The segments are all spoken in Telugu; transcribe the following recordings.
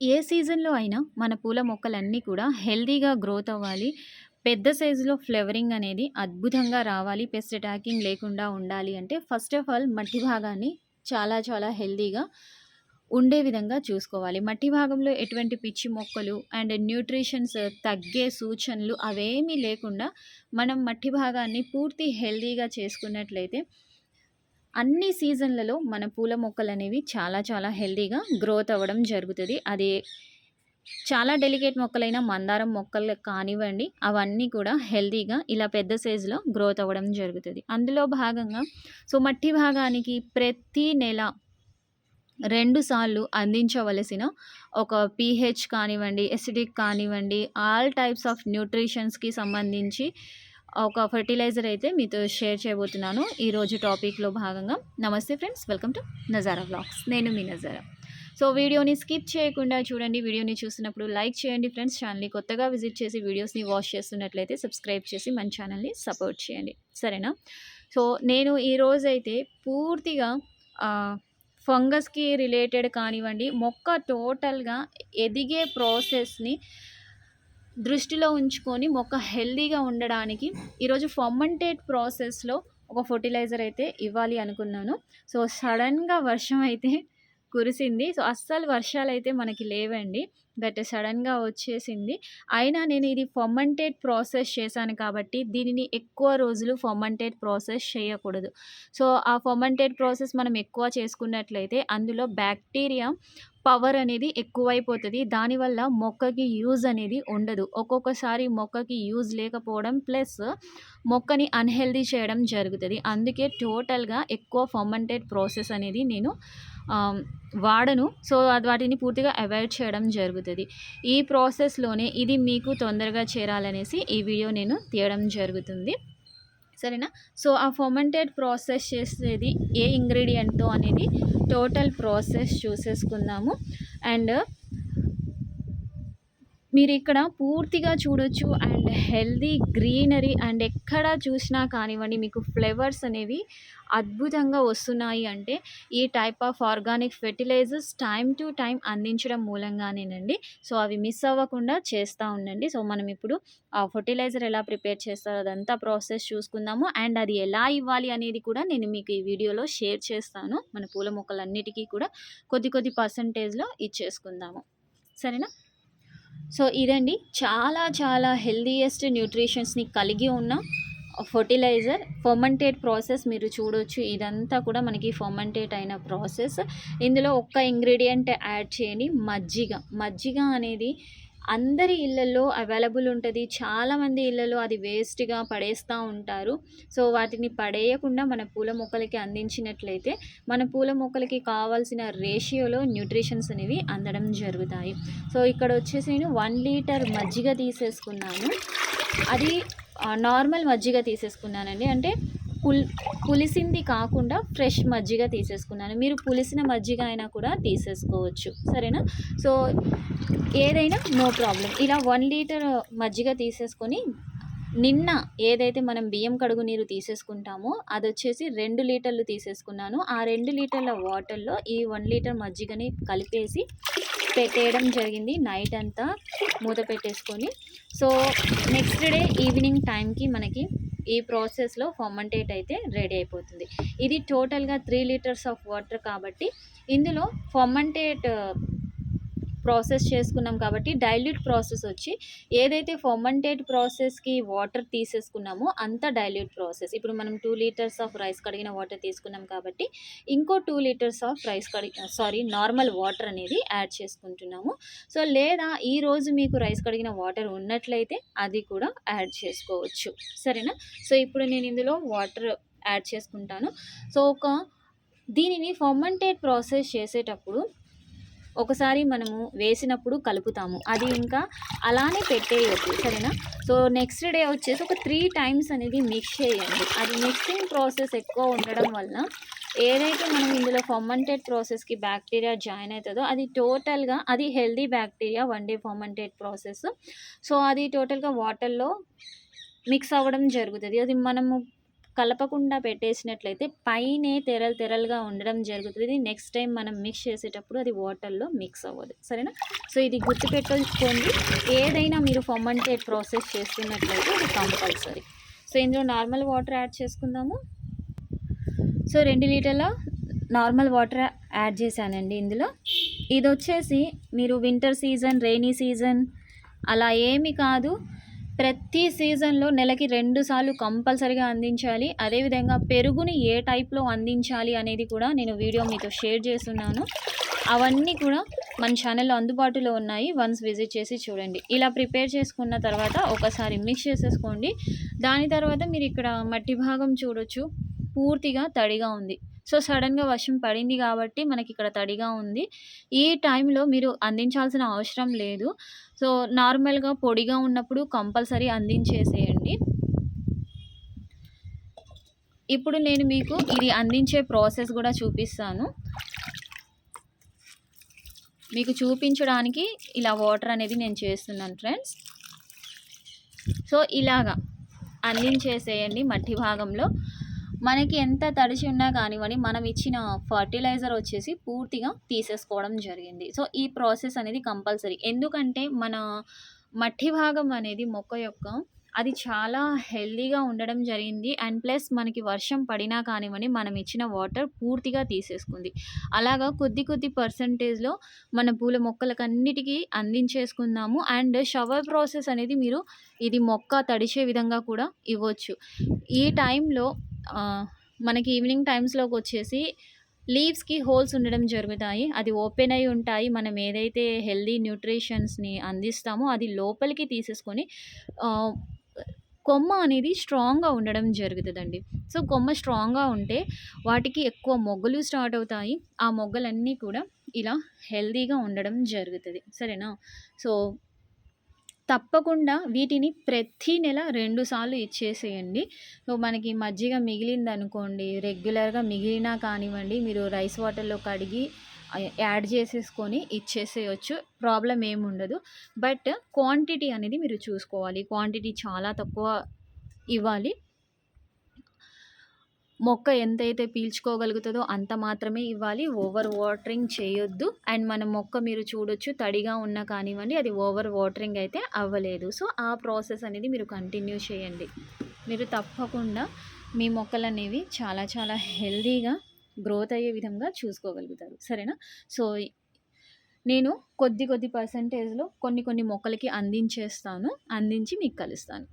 ఏ సీజన్‌లో అయినా మన పూల మొక్కలన్నీ కూడా హెల్దీగా గ్రోత్ అవ్వాలి. పెద్ద సైజులో ఫ్లవరింగ్ అనేది అద్భుతంగా రావాలి. పెస్ట్ అటాకింగ్ లేకుండా ఉండాలి అంటే ఫస్ట్ ఆఫ్ ఆల్ మట్టి భాగాన్ని చాలా చాలా హెల్దీగా ఉండే విధంగా చూసుకోవాలి. మట్టి భాగంలో ఎటువంటి పిచ్చి మొక్కలు అండ్ న్యూట్రిషన్స్ తగ్గే సూచనలు అవేమీ లేకుండా మనం మట్టి భాగాన్ని పూర్తి హెల్దీగా చేసుకున్నట్లయితే అన్ని సీజన్లలో మన పూల మొక్కలు అనేవి చాలా చాలా హెల్దీగా గ్రోత్ అవ్వడం జరుగుతుంది. అది చాలా డెలికేట్ మొక్కలైన మందారం మొక్కలు కానివ్వండి అవన్నీ కూడా హెల్తీగా ఇలా పెద్ద సైజులో గ్రోత్ అవ్వడం జరుగుతుంది. అందులో భాగంగా సో మట్టి భాగానికి ప్రతి నెల రెండు సార్లు అందించవలసిన ఒక పీహెచ్ కానివ్వండి ఎసిడిక్ కానివ్వండి ఆల్ టైప్స్ ఆఫ్ న్యూట్రిషన్స్కి సంబంధించి ఒక ఫర్టిలైజర్ అయితే మీతో షేర్ చేయబోతున్నాను. ఈరోజు టాపిక్లో భాగంగా నమస్తే friends welcome to Nazara blogs నేను మీ నజారా సో వీడియోని స్కిప్ చేయకుండా చూడండి. వీడియోని చూసినప్పుడు లైక్ చేయండి ఫ్రెండ్స్ ఛానల్ని కొత్తగా విజిట్ చేసి వీడియోస్ని వాచ్ చేస్తున్నట్లయితే సబ్స్క్రైబ్ చేసి మన ఛానల్ని సపోర్ట్ చేయండి. సరేనా? సో నేను ఈరోజైతే పూర్తిగా ఫంగస్కి రిలేటెడ్ కానివ్వండి మొక్క టోటల్గా ఎదిగే ప్రాసెస్ని దృష్టిలో ఉంచుకొని మొక్క హెల్దీగా ఉండడానికి ఈరోజు ఫర్మంటేట్ ప్రాసెస్లో ఒక ఫర్టిలైజర్ అయితే ఇవ్వాలి అనుకున్నాను. సో సడన్గా వర్షం అయితే కురిసింది. సో అస్సలు వర్షాలు అయితే మనకి లేవండి. బట్ సడన్గా వచ్చేసింది. అయినా నేను ఇది ఫర్మంటేట్ ప్రాసెస్ చేశాను కాబట్టి దీనిని ఎక్కువ రోజులు ఫర్మంటేట్ ప్రాసెస్ చేయకూడదు. సో ఆ ఫర్మంటేట్ ప్రాసెస్ మనం ఎక్కువ చేసుకున్నట్లయితే అందులో బ్యాక్టీరియా పవర్ అనేది ఎక్కువైపోతుంది. దానివల్ల మొక్కకి యూజ్ అనేది ఉండదు. ఒక్కొక్కసారి మొక్కకి యూజ్ లేకపోవడం ప్లస్ మొక్కని అన్హెల్దీ చేయడం జరుగుతుంది. అందుకే టోటల్గా ఎక్కువ ఫర్మంటేట్ ప్రాసెస్ అనేది నేను వాడను. సో వాటిని పూర్తిగా అవాయిడ్ చేయడం జరుగుతుంది. ఈ ప్రాసెస్లోనే ఇది మీకు తొందరగా చేరాలనేసి ఈ వీడియో నేను తీయడం జరుగుతుంది. సరేనా? సో ఆ ఫర్మెంటెడ్ ప్రాసెస్ చేసేది ఏ ఇంగ్రీడియంట్తో అనేది టోటల్ ప్రాసెస్ చూసేసుకుందాము. అండ్ మీరు ఇక్కడ పూర్తిగా చూడొచ్చు అండ్ హెల్దీ గ్రీనరీ అండ్ ఎక్కడ చూసినా కానివ్వండి మీకు ఫ్లేవర్స్ అనేవి అద్భుతంగా వస్తున్నాయి అంటే ఈ type of organic fertilisers time to time అందించడం మూలంగానేనండి. సో అవి మిస్ అవ్వకుండా చేస్తూ ఉండండి. సో మనం ఇప్పుడు ఆ ఫర్టిలైజర్ ఎలా ప్రిపేర్ చేస్తారో అదంతా ప్రాసెస్ చూసుకుందాము. అండ్ అది ఎలా ఇవ్వాలి అనేది కూడా నేను మీకు ఈ వీడియోలో షేర్ చేస్తాను. మన పూల మొక్కలన్నిటికీ కూడా కొద్ది కొద్ది పర్సంటేజ్లో ఇచ్చేసుకుందాము. సరేనా? సో ఇదండి చాలా చాలా హెల్దీయెస్ట్ న్యూట్రిషన్స్ని కలిగి ఉన్న ఫర్టిలైజర్ ఫర్మంటేట్ ప్రాసెస్ మీరు చూడొచ్చు. ఇదంతా కూడా మనకి ఫర్మంటేట్ అయిన ప్రాసెస్. ఇందులో ఒక్క ఇంగ్రీడియంట్ యాడ్ చేయండి మజ్జిగ. మజ్జిగ అనేది అందరి ఇళ్ళల్లో అవైలబుల్ ఉంటుంది. చాలామంది ఇళ్ళల్లో అది వేస్ట్గా పడేస్తూ ఉంటారు. సో వాటిని పడేయకుండా మన పూల మొక్కలకి అందించినట్లయితే మన పూల మొక్కలకి కావాల్సిన రేషియోలో న్యూట్రిషన్స్ అనేవి అందడం జరుగుతాయి. సో ఇక్కడ వచ్చేసి నేను వన్ లీటర్ మజ్జిగ తీసేసుకున్నాను. అది నార్మల్ మజ్జిగ తీసేసుకున్నానండి. అంటే పుల్ పులిసింది కాకుండా ఫ్రెష్ మజ్జిగ తీసేసుకున్నాను. మీరు పులిసిన మజ్జిగ అయినా కూడా తీసేసుకోవచ్చు. సరేనా? సో ఏదైనా నో ప్రాబ్లం. ఇలా వన్ లీటర్ మజ్జిగ తీసేసుకొని నిన్న ఏదైతే మనం బియ్యం కడుగు నీరు తీసేసుకుంటామో అది వచ్చేసి రెండు లీటర్లు తీసేసుకున్నాను. ఆ రెండు లీటర్ల వాటర్లో ఈ వన్ లీటర్ మజ్జిగని కలిపేసి పెట్టేయడం జరిగింది. నైట్ అంతా మూత పెట్టేసుకొని. సో నెక్స్ట్ డే ఈవినింగ్ టైంకి మనకి ఈ ప్రాసెస్లో ఫర్మంటేట్ అయితే రెడీ అయిపోతుంది. ఇది టోటల్గా త్రీ లీటర్స్ ఆఫ్ వాటర్ కాబట్టి ఇందులో ఫర్మంటేట్ ప్రాసెస్ చేసుకున్నాం కాబట్టి డైల్యూట్ ప్రాసెస్ వచ్చి ఏదైతే ఫర్మంటేట్ ప్రాసెస్కి వాటర్ తీసేసుకున్నామో అంత డైల్యూట్ ప్రాసెస్. ఇప్పుడు మనం టూ లీటర్స్ ఆఫ్ రైస్ కడిగిన వాటర్ తీసుకున్నాం కాబట్టి ఇంకో టూ లీటర్స్ ఆఫ్ రైస్ కడిగి సారీ నార్మల్ వాటర్ అనేది యాడ్ చేసుకుంటున్నాము. సో లేదా ఈరోజు మీకు రైస్ కడిగిన వాటర్ ఉన్నట్లయితే అది కూడా యాడ్ చేసుకోవచ్చు. సరేనా? సో ఇప్పుడు నేను ఇందులో వాటర్ యాడ్ చేసుకుంటాను. సో ఒక దీనిని ఫర్మంటేట్ ప్రాసెస్ చేసేటప్పుడు ఒకసారి మనము వేసినప్పుడు కలుపుతాము. అది ఇంకా అలానే పెట్టేయొద్దు సరేనా? సో నెక్స్ట్ డే వచ్చేసి ఒక త్రీ టైమ్స్ అనేది మిక్స్ చేయండి. అది మిక్సింగ్ ప్రాసెస్ ఎక్కువ ఉండడం వల్ల ఏదైతే మనం ఇందులో ఫర్మంటెడ్ ప్రాసెస్కి బ్యాక్టీరియా జాయిన్ అవుతుందో అది టోటల్గా అది healthy bacteria one day fermented process so అది టోటల్గా వాటర్లో మిక్స్ అవ్వడం జరుగుతుంది. అది మనము కలపకుండా పెట్టేసినట్లయితే పైనే తెరలు తెరలుగా ఉండడం జరుగుతుంది. నెక్స్ట్ టైం మనం మిక్స్ చేసేటప్పుడు అది వాటర్లో మిక్స్ అవ్వదు. సరేనా? సో ఇది గుర్తుపెట్టుకోండి. ఏదైనా మీరు ఫర్మంటేట్ ప్రాసెస్ చేస్తున్నట్లయితే అది కంపల్సరీ సో ఇందులో నార్మల్ వాటర్ యాడ్ చేసుకుందాము. సో రెండు లీటర్ల నార్మల్ వాటర్ యాడ్ చేశానండి ఇందులో. ఇది వచ్చేసి మీరు వింటర్ సీజన్ రెయినీ సీజన్ అలా ఏమి కాదు. ప్రతి సీజన్లో నెలకి రెండు సార్లు కంపల్సరిగా అందించాలి. అదేవిధంగా పెరుగుని ఏ టైప్లో అందించాలి అనేది కూడా నేను వీడియో మీతో షేర్ చేస్తున్నాను. అవన్నీ కూడా మన ఛానల్లో అందుబాటులో ఉన్నాయి. వన్స్ విజిట్ చేసి చూడండి. ఇలా ప్రిపేర్ చేసుకున్న తర్వాత ఒకసారి మిక్స్ చేసేసుకోండి. దాని తర్వాత మీరు ఇక్కడ మట్టి భాగం చూడొచ్చు. పూర్తిగా తడిగా ఉంది. సో సడన్గా వర్షం పడింది కాబట్టి మనకి ఇక్కడ తడిగా ఉంది. ఈ టైంలో మీరు అందించాల్సిన అవసరం లేదు. సో నార్మల్గా పొడిగా ఉన్నప్పుడు కంపల్సరీ అందించేసేయండి. ఇప్పుడు నేను మీకు ఇది అందించే ప్రాసెస్ కూడా చూపిస్తాను. మీకు చూపించడానికి ఇలా వాటర్ అనేది నేను చేస్తున్నాను ఫ్రెండ్స్. సో ఇలాగా అందించేసేయండి మట్టి భాగంలో. మనకి ఎంత తడిసి ఉన్నా కానివ్వండి మనం ఇచ్చిన ఫర్టిలైజర్ వచ్చేసి పూర్తిగా తీసేసుకోవడం జరిగింది. సో ఈ ప్రాసెస్ అనేది కంపల్సరీ. ఎందుకంటే మన మట్టి భాగం అనేది మొక్క యొక్క అది చాలా హెల్దీగా ఉండడం జరిగింది. అండ్ ప్లస్ మనకి వర్షం పడినా కానివ్వండి మనం ఇచ్చిన వాటర్ పూర్తిగా తీసేసుకుంది. అలాగా కొద్ది కొద్ది పర్సంటేజ్లో మన పూల మొక్కలకన్నిటికీ అందించేసుకుందాము. అండ్ షవర్ ప్రాసెస్ అనేది మీరు ఇది మొక్క తడిచే విధంగా కూడా ఇవ్వచ్చు. ఈ టైంలో మనకి ఈవినింగ్ టైమ్స్లోకి వచ్చేసి లీవ్స్కి హోల్స్ ఉండడం జరుగుతాయి. అది ఓపెన్ అయి ఉంటాయి. మనం ఏదైతే హెల్దీ న్యూట్రిషన్స్ని అందిస్తామో అది లోపలికి తీసేసుకొని కొమ్మ అనేది స్ట్రాంగ్గా ఉండడం జరుగుతుందండి. సో కొమ్మ స్ట్రాంగ్గా ఉంటే వాటికి ఎక్కువ మొగ్గలు స్టార్ట్ అవుతాయి. ఆ మొగ్గలన్నీ కూడా ఇలా హెల్దీగా ఉండడం జరుగుతుంది. సరేనా? సో తప్పకుండా వీటిని ప్రతి నెల రెండు సార్లు ఇచ్చేసేయండి. సో మనకి మజ్జిగ మిగిలింది అనుకోండి రెగ్యులర్గా మిగిలినా కానివ్వండి మీరు రైస్ వాటర్లో కడిగి యాడ్ చేసేసుకొని ఇచ్చేసేయచ్చు. ప్రాబ్లం ఏమి ఉండదు. బట్ క్వాంటిటీ అనేది మీరు చూసుకోవాలి. క్వాంటిటీ చాలా తక్కువ ఇవ్వాలి. మొక్క ఎంతైతే పీల్చుకోగలుగుతుందో అంత మాత్రమే ఇవ్వాలి. ఓవర్ వాటరింగ్ చేయొద్దు. అండ్ మన మొక్క మీరు చూడొచ్చు తడిగా ఉన్నా కానివ్వండి అది ఓవర్ వాటరింగ్ అయితే అవ్వలేదు. సో ఆ ప్రాసెస్ అనేది మీరు కంటిన్యూ చేయండి. మీరు తప్పకుండా మీ మొక్కలు అనేవి చాలా చాలా హెల్దీగా గ్రోత్ అయ్యే విధంగా చూసుకోగలుగుతారు. సరేనా? సో నేను కొద్ది కొద్ది పర్సంటేజ్లో కొన్ని కొన్ని మొక్కలకి అందించేస్తాను. అందించి మీకు కలుస్తాను.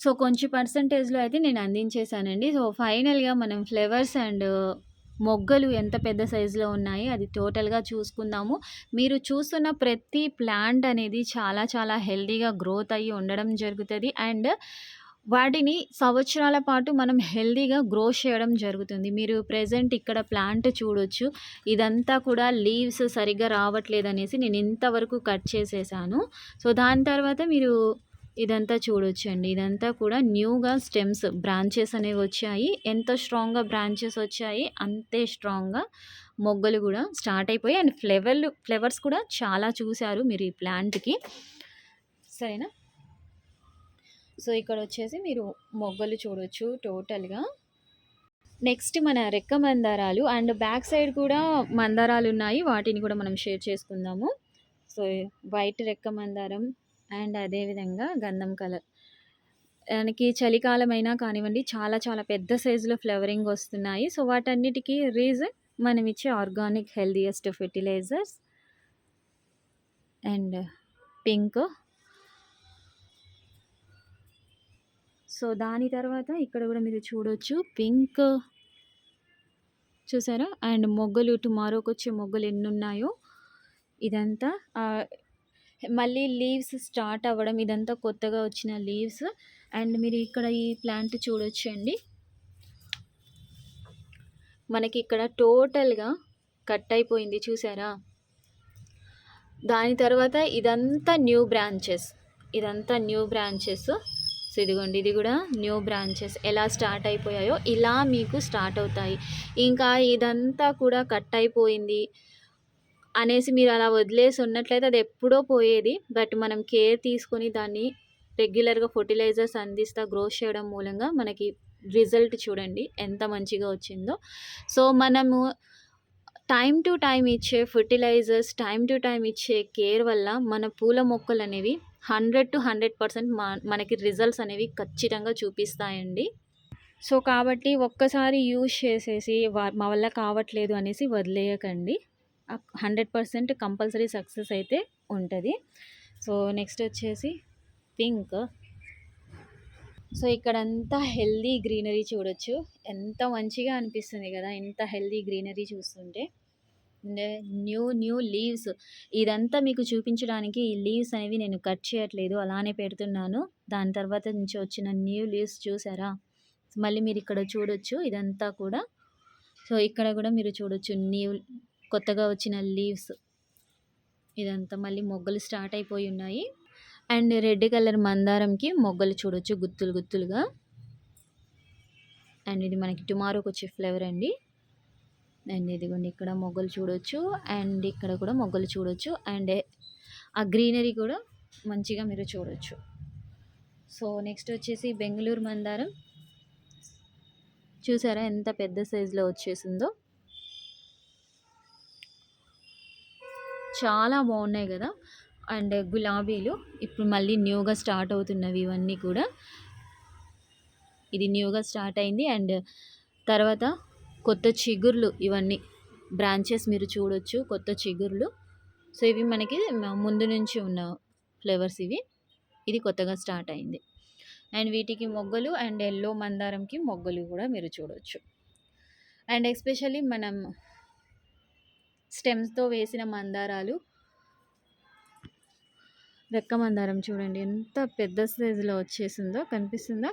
సో కొంచెం పర్సంటేజ్లో అయితే నేను అందించేశానండి. సో ఫైనల్గా మనం ఫ్లేవర్స్ అండ్ మొగ్గలు ఎంత పెద్ద సైజులో ఉన్నాయి అది టోటల్గా చూసుకుందాము. మీరు చూస్తున్న ప్రతి ప్లాంట్ అనేది చాలా చాలా హెల్దీగా గ్రోత్ అయ్యి ఉండడం జరుగుతుంది. అండ్ వాటిని సంవత్సరాల పాటు మనం హెల్దీగా గ్రో చేయడం జరుగుతుంది. మీరు ప్రజెంట్ ఇక్కడ ప్లాంట్ చూడొచ్చు. ఇదంతా కూడా లీవ్స్ సరిగ్గా రావట్లేదు అనేసి నేను ఇంతవరకు కట్ చేసేసాను. సో దాని తర్వాత మీరు ఇదంతా చూడొచ్చండి. ఇదంతా కూడా న్యూగా స్టెమ్స్ బ్రాంచెస్ అనేవి వచ్చాయి. ఎంత స్ట్రాంగ్గా బ్రాంచెస్ వచ్చాయి అంతే స్ట్రాంగ్గా మొగ్గలు కూడా స్టార్ట్ అయిపోయి అండ్ ఫ్లేవర్లు ఫ్లవర్స్ కూడా చాలా చూశారు మీరు ఈ ప్లాంట్కి సరేనా? సో ఇక్కడ వచ్చేసి మీరు మొగ్గలు చూడొచ్చు టోటల్గా నెక్స్ట్ మన రెక్క మందారాలు అండ్ బ్యాక్ సైడ్ కూడా మందారాలు ఉన్నాయి. వాటిని కూడా మనం షేర్ చేసుకుందాము. సో వైట్ రెక్క మందారం అండ్ అదేవిధంగా గంధం కలర్. దానికి చలికాలం అయినా కానివ్వండి చాలా చాలా పెద్ద సైజులో ఫ్లవరింగ్ వస్తున్నాయి. సో వాటన్నిటికీ రీజన్ మనం ఇచ్చే organic healthiest fertilisers and pink. So దాని తర్వాత ఇక్కడ కూడా మీరు చూడొచ్చు పింక్. చూసారా? అండ్ మొగ్గలు టుమారోకి వచ్చే మొగ్గలు ఎన్ని ఉన్నాయో ఇదంతా మళ్ళీ లీవ్స్ స్టార్ట్ అవ్వడం ఇదంతా కొత్తగా వచ్చిన లీవ్స్. అండ్ మీరు ఇక్కడ ఈ ప్లాంట్ చూడొచ్చండి. మనకి ఇక్కడ టోటల్గా కట్ అయిపోయింది చూసారా? దాని తర్వాత ఇదంతా న్యూ బ్రాంచెస్. ఇదంతా న్యూ బ్రాంచెస్. సో ఇదిగోండి ఇది కూడా న్యూ బ్రాంచెస్. ఎలా స్టార్ట్ అయిపోయాయో ఇలా మీకు స్టార్ట్ అవుతాయి. ఇంకా ఇదంతా కూడా కట్ అయిపోయింది. అనేసి మీరు అలా వదిలేసి ఉన్నట్లయితే అది ఎప్పుడో పోయేది. బట్ మనం కేర్ తీసుకొని దాన్ని రెగ్యులర్గా ఫర్టిలైజర్స్ అందిస్తా గ్రోత్ చేయడం మూలంగా మనకి రిజల్ట్ చూడండి ఎంత మంచిగా వచ్చిందో. సో మనము టైం టు టైం ఇచ్చే ఫర్టిలైజర్స్ టైం టు టైం ఇచ్చే కేర్ వల్ల మన పూల మొక్కలు అనేవి హండ్రెడ్ టు హండ్రెడ్ పర్సెంట్ మనకి రిజల్ట్స్ అనేవి ఖచ్చితంగా చూపిస్తాయండి. సో కాబట్టి ఒక్కసారి యూజ్ చేసేసి మా వల్ల కావట్లేదు అనేసి వదిలేయకండి. హండ్రెడ్ పర్సెంట్ కంపల్సరీ సక్సెస్ అయితే ఉంటుంది. సో నెక్స్ట్ వచ్చేసి పింక్. సో ఇక్కడంతా హెల్దీ గ్రీనరీ చూడొచ్చు. ఎంత మంచిగా అనిపిస్తుంది కదా ఎంత హెల్దీ గ్రీనరీ చూస్తుంటే. New new leaves. ఇదంతా మీకు చూపించడానికి ఈ లీవ్స్ అనేవి నేను కట్ చేయట్లేదు అలానే పెడుతున్నాను. దాని తర్వాత నుంచి వచ్చిన న్యూ లీవ్స్ చూసారా? మళ్ళీ మీరు ఇక్కడ చూడొచ్చు ఇదంతా కూడా. సో ఇక్కడ కూడా మీరు చూడొచ్చు న్యూ కొత్తగా వచ్చిన లీవ్స్ ఇదంతా మళ్ళీ మొగ్గలు స్టార్ట్ అయిపోయి ఉన్నాయి. అండ్ రెడ్ కలర్ మందారంకి మొగ్గలు చూడొచ్చు గుత్తులు గుత్తులుగా. అండ్ ఇది మనకి టుమారోకి వచ్చే ఫ్లేవర్ అండి. అండ్ ఇదిగోండి ఇక్కడ మొగ్గలు చూడొచ్చు. అండ్ ఇక్కడ కూడా మొగ్గలు చూడొచ్చు. అండ్ ఆ గ్రీనరీ కూడా మంచిగా మీరు చూడొచ్చు. సో నెక్స్ట్ వచ్చేసి బెంగళూరు మందారం. చూసారా ఎంత పెద్ద సైజులో వచ్చేసిందో? చాలా బాగున్నాయి కదా. అండ్ గులాబీలు. ఇప్పుడు మళ్ళీ న్యూగా స్టార్ట్ అవుతున్నవి ఇవన్నీ కూడా. ఇది న్యూగా స్టార్ట్ అయింది. అండ్ తర్వాత కొత్త చిగుర్లు ఇవన్నీ. బ్రాంచెస్ మీరు చూడొచ్చు. కొత్త చిగుర్లు. సో ఇవి మనకి ముందు నుంచి ఉన్న ఫ్లేవర్స్ ఇవి. ఇది కొత్తగా స్టార్ట్ అయింది. అండ్ వీటికి మొగ్గలు అండ్ ఎల్లో మందారంకి మొగ్గలు కూడా మీరు చూడొచ్చు. అండ్ ఎస్పెషల్లీ మనం స్టెమ్స్తో వేసిన మందారాలు. రెక్క మందారం చూడండి ఎంత పెద్ద సైజులో వచ్చేసిందో కనిపిస్తుందా?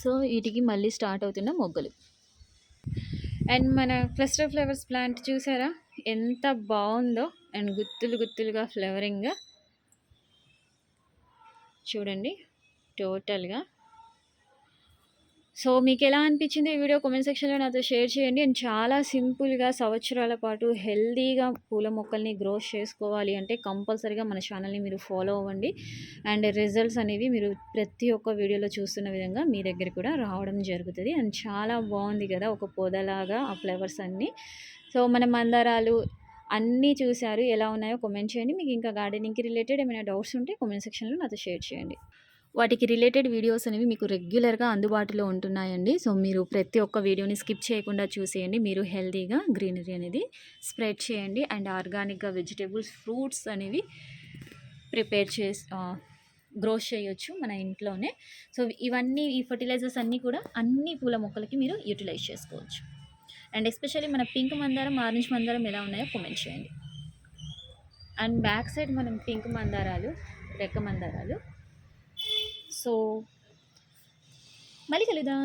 సో వీటికి మళ్ళీ స్టార్ట్ అవుతున్న మొగ్గలు. అండ్ మన క్లస్టర్ ఫ్లవర్స్ ప్లాంట్ చూసారా? ఎంత బాగుందో అండ్ గుత్తులు గుత్తులుగా ఫ్లవరింగ్గా చూడండి. టోటల్గా. సో మీకు ఎలా అనిపించింది ఈ వీడియో కామెంట్ సెక్షన్లో నాతో షేర్ చేయండి. అండ్ చాలా సింపుల్గా సంవత్సరాల పాటు హెల్దీగా పూల మొక్కల్ని గ్రో చేసుకోవాలి అంటే కంపల్సరీగా మన ఛానల్ని మీరు ఫాలో అవ్వండి. అండ్ రిజల్ట్స్ అనేవి మీరు ప్రతి ఒక్క వీడియోలో చూస్తున్న విధంగా మీ దగ్గర కూడా రావడం జరుగుతుంది. అండ్ చాలా బాగుంది కదా ఒక పొదలాగా ఆ ఫ్లవర్స్ అన్నీ. సో మన మందారాలు అన్నీ చూశారు. ఎలా ఉన్నాయో కామెంట్ చేయండి. మీకు ఇంకా గార్డెనింగ్కి రిలేటెడ్ ఏమైనా డౌట్స్ ఉంటే కామెంట్ సెక్షన్లో నాతో షేర్ చేయండి. వాటికి రిలేటెడ్ వీడియోస్ అనేవి మీకు రెగ్యులర్గా అందుబాటులో ఉంటున్నాయండి. సో మీరు ప్రతి ఒక్క వీడియోని స్కిప్ చేయకుండా చూసేయండి. మీరు హెల్తీగా గ్రీనరీ అనేది స్ప్రెడ్ చేయండి. అండ్ ఆర్గానిక్గా వెజిటేబుల్స్ ఫ్రూట్స్ అనేవి ప్రిపేర్ చేసి గ్రో చేయొచ్చు మన ఇంట్లోనే. సో ఇవన్నీ ఈ ఫర్టిలైజర్స్ అన్నీ కూడా అన్ని పూల మొక్కలకి మీరు యూటిలైజ్ చేసుకోవచ్చు. అండ్ ఎస్పెషల్లీ మన పింక్ మందారం ఆరెంజ్ మందారం ఎలా ఉన్నాయో కామెంట్ చేయండి. అండ్ బ్యాక్ సైడ్ మనం పింక్ మందారాలు రెక్క మందారాలు సో మళ్ళీ కలుద్దాం